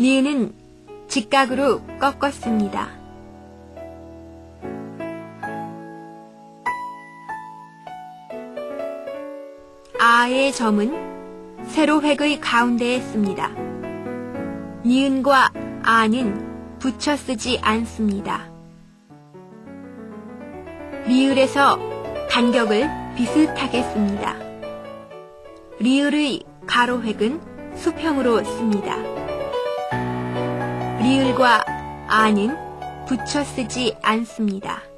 니은은 직각으로 꺾었습니다. 아의 점은 세로획의 가운데에 씁니다. 니은과 아는 붙여 쓰지 않습니다. 리을에서 간격을 비슷하게 씁니다. 리을의 가로획은 수평으로 씁니다. 리을과 아는 붙여 쓰지 않습니다.